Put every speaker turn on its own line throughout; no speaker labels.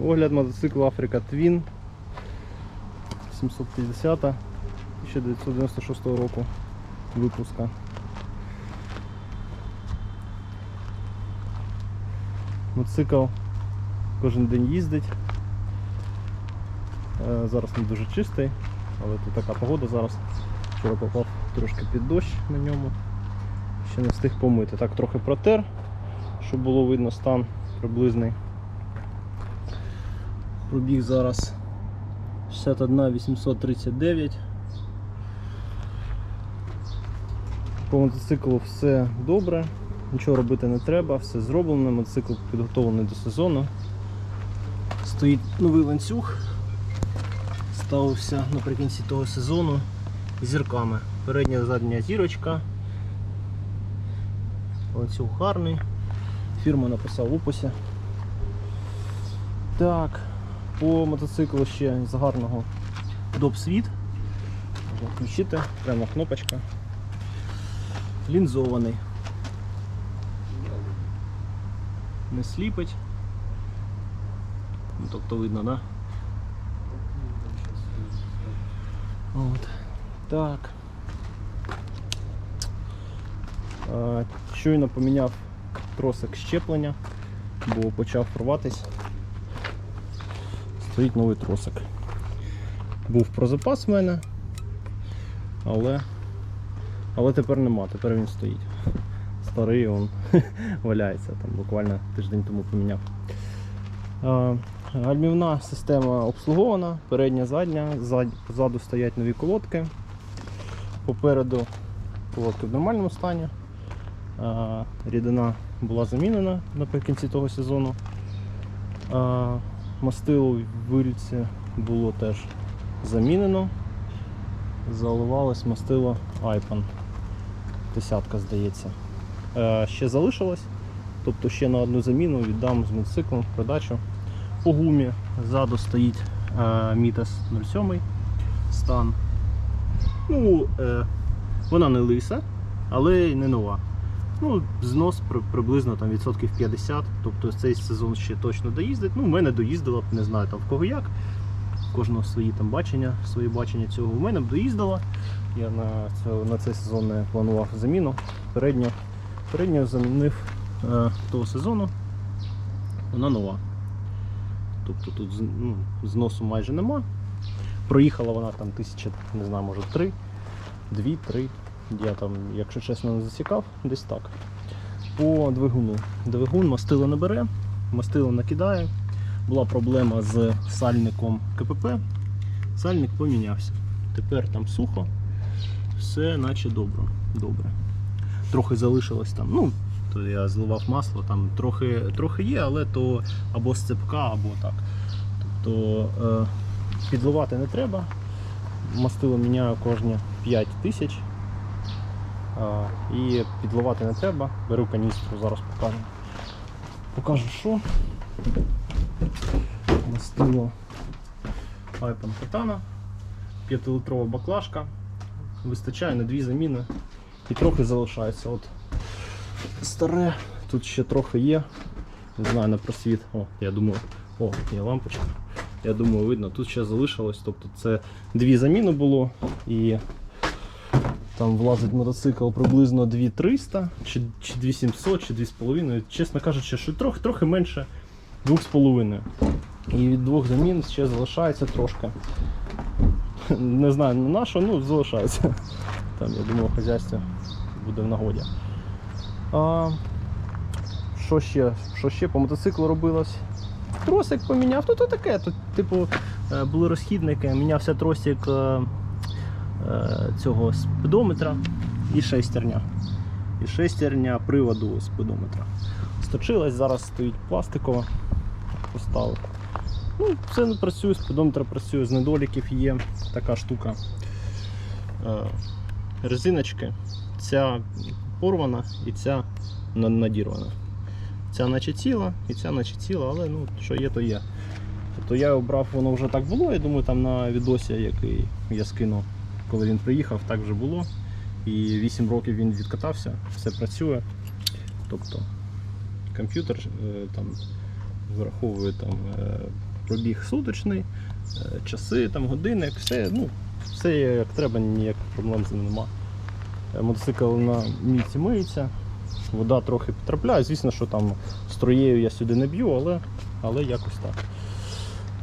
Огляд мотоциклу Africa Twin 750 1996 року випуска. Мотоцикл кожен день їздить. Е, Зараз не дуже чистий, але тут така погода зараз. Вчора попав трошки під дощ на ньому. Ще не встиг помити. Так трохи протер, щоб було видно стан приблизний. Пробіг зараз 61 839. По мотоциклу все добре, нічого робити не треба, все зроблено, мотоцикл підготовлений до сезону. Стоїть новий ланцюг, ставився наприкінці того сезону зірками. Передня задня зірочка. Ланцюг гарний. Фірма написав в описі. Так, по мотоциклу ще з гарного доп-світ. Можна включити, прямо кнопочка. Лінзований. Не сліпить. Ну, тобто видно, да? От. Так. Щойно поміняв тросик щеплення, бо почав порватись. Стоїть новий тросик. Був про запас в мене, але, але тепер нема, тепер він стоїть. Старий він валяється, там буквально тиждень тому поміняв. Гальмівна система обслугована, передня, задня, зад- позаду стоять нові колодки. Попереду колодки в нормальному стані. Рідина була замінена наприкінці того сезону. Мастило в вилці було теж замінено. Заливалось мастило Айпан. Десятка, здається. Е, ще залишилось. Тобто ще на одну заміну віддам з мотоциклом в придачу. По гумі ззаду стоїть е, Мітас 07 стан. Ну, е, вона не лиса, але й не нова. Ну, знос приблизно там, відсотків 50, тобто цей сезон ще точно доїздить. Ну, в мене доїздила, не знаю там в кого як. Кожного свої там бачення, свої бачення цього. У мене б доїздила. Я на, цього, на цей сезон не планував заміну. Передню, передню замінив е, того сезону. Вона нова. Тобто тут ну, зносу майже нема. Проїхала вона там тисяча, не знаю, може три, дві, три. Я там, якщо чесно, не засікав, десь так. По двигуну. Двигун мастило не бере, мастило накидає. Була проблема з сальником КПП. Сальник помінявся. Тепер там сухо, все наче добре. добре. Трохи залишилось там. Ну, то я зливав масло, там трохи, трохи є, але то або з або так. Тобто е, підливати не треба. Мастило міняю кожні 5 тисяч. І підливати не треба. Беру каністру, зараз покажу. Покажу що. Мастило Айпан Катана. 5-литрова баклажка. Вистачає на дві заміни. І трохи залишається. От старе, тут ще трохи є. Не знаю, на просвіт. О, я думаю, о, є лампочка. Я думаю, видно, тут ще залишилось. Тобто це дві заміни було і там влазить мотоцикл приблизно 2300 чи, чи 2700, чи 2,5. Чесно кажучи, що трохи, трохи менше 2,5. І від двох замін ще залишається трошки. Не знаю на що, ну залишається. Там, я думаю, хазяйство буде в нагоді. А, що ще? Що ще по мотоциклу робилось? Тросик поміняв, то то таке. Тут, типу, е, були розхідники, мінявся тросик е, цього спидометра і шестерня. І шестерня приводу спидометра. Сточилась, зараз стоїть пластикова. Поставив. Ну, все не працює, спидометр працює, з недоліків є така штука. Е, резиночки. Ця порвана і ця надірвана. Ця наче ціла, і ця наче ціла, але ну, що є, то є. Тобто я обрав, воно вже так було, я думаю, там на відосі, який я скинув, коли він приїхав, так вже було. І 8 років він відкатався, все працює. Тобто комп'ютер е, там вираховує там, е, пробіг суточний, е, часи, там, годинник, все, ну, все як треба, ніяких проблем з ним нема. Мотоцикл на місці миється, вода трохи потрапляє. Звісно, що там строєю я сюди не б'ю, але, але якось так.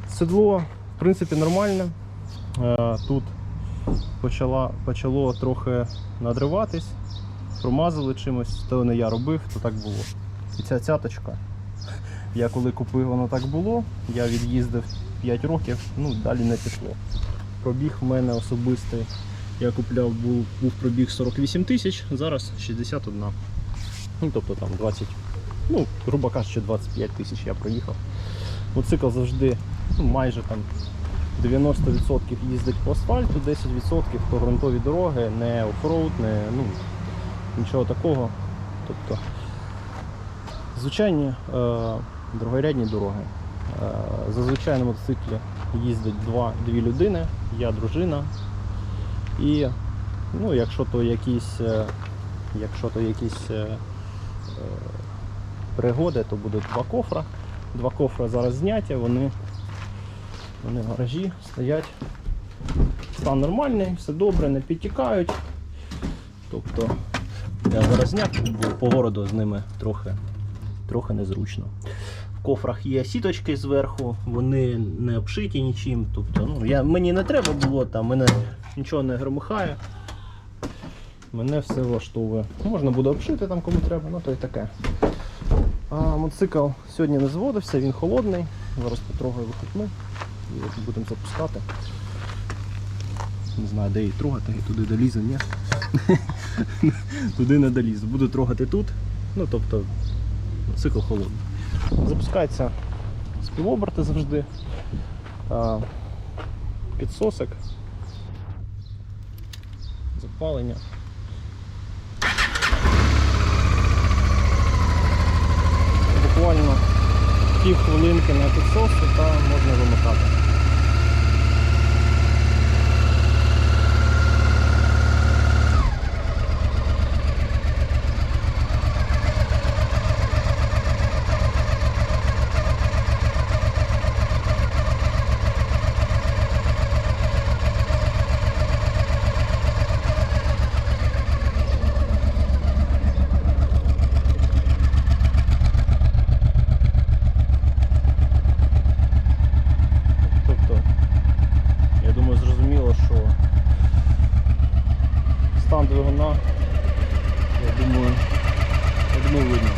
Седло, в принципі, нормальне. Тут почала, почало трохи надриватись, промазали чимось, то не я робив, то так було. І ця цяточка, я коли купив, воно так було, я від'їздив 5 років, ну далі не пішло. Пробіг в мене особистий, я купляв, був, був пробіг 48 тисяч, зараз 61. Ну, тобто там 20, ну, грубо кажучи, 25 тисяч я проїхав. Мотоцикл завжди ну, майже там 90% їздить по асфальту, 10% по ґрунтові дороги, не оффроуд, не ну, нічого такого. Тобто звичайні е, другорядні дороги. Е, зазвичай на мотоциклі їздять два, дві людини, я дружина. І ну, якщо то якісь, е, якщо то якісь е, е, пригоди, то будуть два кофра. Два кофра зараз зняті, вони, вони в гаражі стоять. Стан нормальний, все добре, не підтікають. Тобто бо по городу з ними трохи, трохи незручно. В кофрах є сіточки зверху, вони не обшиті нічим. Тобто, ну, я, мені не треба було, там, мене нічого не громихає. Мене все влаштовує. Можна буде обшити там кому треба, ну то й таке. А мотоцикл сьогодні не зводився, він холодний. Зараз потрогаю вихотну будемо запускати. Не знаю, де її трогати, туди долізу, ні. туди не долізу. Буду трогати тут. Ну тобто цикл холодний. Запускається з півоберта завжди. Підсосик. Запалення. Буквально пів хвилинки на підсосу та можна вимикати. Тобто, я думаю, зрозуміло, що стан двигуна, я думаю, я думаю, видно.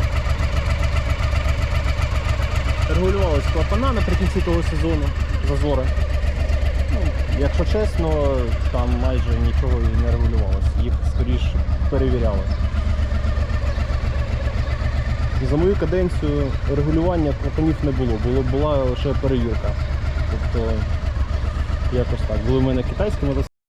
Регулювалися клапана наприкінці того сезону, зазори. Ну, якщо чесно, там майже нічого і не регулювалося. Їх скоріше перевіряли. За мою каденцію регулювання клапанів не було, було була лише перевірка. Тобто якось так. Були в мене китайські мотоцикли.